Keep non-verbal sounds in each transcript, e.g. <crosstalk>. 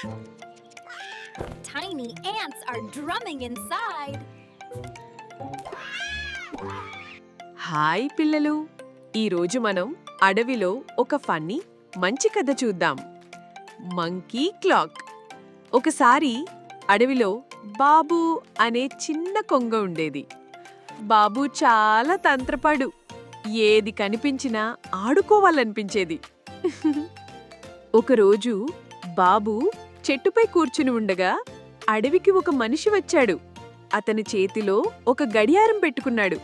Tiny ants are drumming inside. Hi పిల్లలు. ఈరోజు మనం అడవిలో ఒక ఫన్నీ మంచి కథ చూద్దాం. Monkey clock. ఒకసారి అడవిలో బాబు అనే చిన్న కొంగ ఉండేది. బాబు చాలా తంత్రపడు. ఏది కనిపించినా ఆడుకోవాలనిపించేది. <laughs> ఒకరోజు బాబు చెట్టుపై కూర్చుని ఉండగా అడవికి ఒక మనిషి వచ్చాడు. అతని చేతిలో ఒక గడియారం పెట్టుకున్నాడు.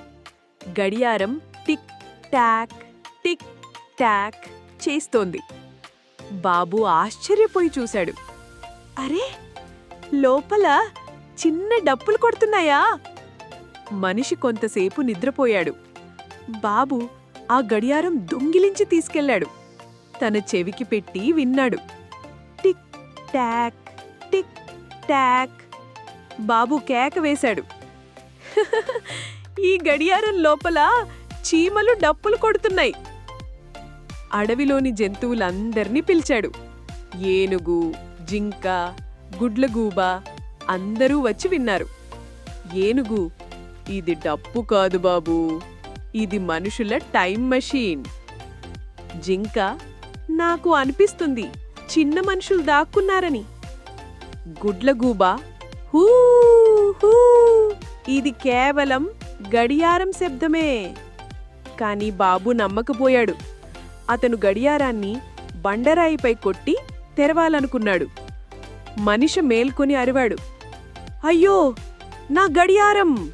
గడియారం టిక్ టాక్ టిక్ టాక్ చేస్తోంది. బాబు ఆశ్చర్యపోయి చూశాడు. అరే లోపల చిన్న డప్పులు కొడుతున్నాయా? మనిషి కొంతసేపు నిద్రపోయాడు. బాబు ఆ గడియారం దొంగిలించి తీసుకెళ్ళాడు. తన చెవికి పెట్టి విన్నాడు. Tock tick talk. బాబు కేక వేశాడు. ఈ గడియారం లోపల చీమలు డప్పులు కొడుతున్నాయి. అడవిలోని జంతువులందర్నీ పిలిచాడు. ఏనుగు జింక గుడ్లగూబ అందరూ వచ్చి విన్నారు. ఏనుగు ఇది డప్పు కాదు బాబూ ఇది మనుషుల టైం మషీన్. జింక నాకు అనిపిస్తుంది చిన్న మనుషులు దాక్కున్నారని. గుడ్లగూబ హూ హూ ఇది కేవలం గడియారం శబ్దమే. కాని బాబు నమ్మకపోయాడు. అతను గడియారాన్ని బండరాయిపై కొట్టి తెరవాలనుకున్నాడు. మనిషి మేల్కొని అరివాడు. అయ్యో నా గడియారం!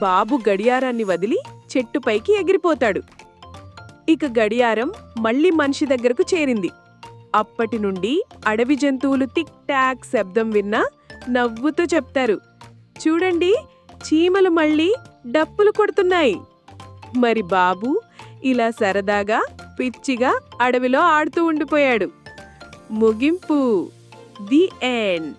బాబు గడియారాన్ని వదిలి చెట్టుపైకి ఎగిరిపోతాడు. ఇక గడియారం మళ్ళీ మనిషి దగ్గరకు చేరింది. అప్పటి నుండి అడవి జంతువులు టిక్ టాక్ శబ్దం విన్నా నవ్వుతూ చెప్తారు. చూడండి చీమలు మళ్ళీ డప్పులు కొడుతున్నాయి. మరి బాబు ఇలా సరదాగా పిచ్చిగా అడవిలో ఆడుతూ ఉండిపోయాడు. ముగింపు. The end.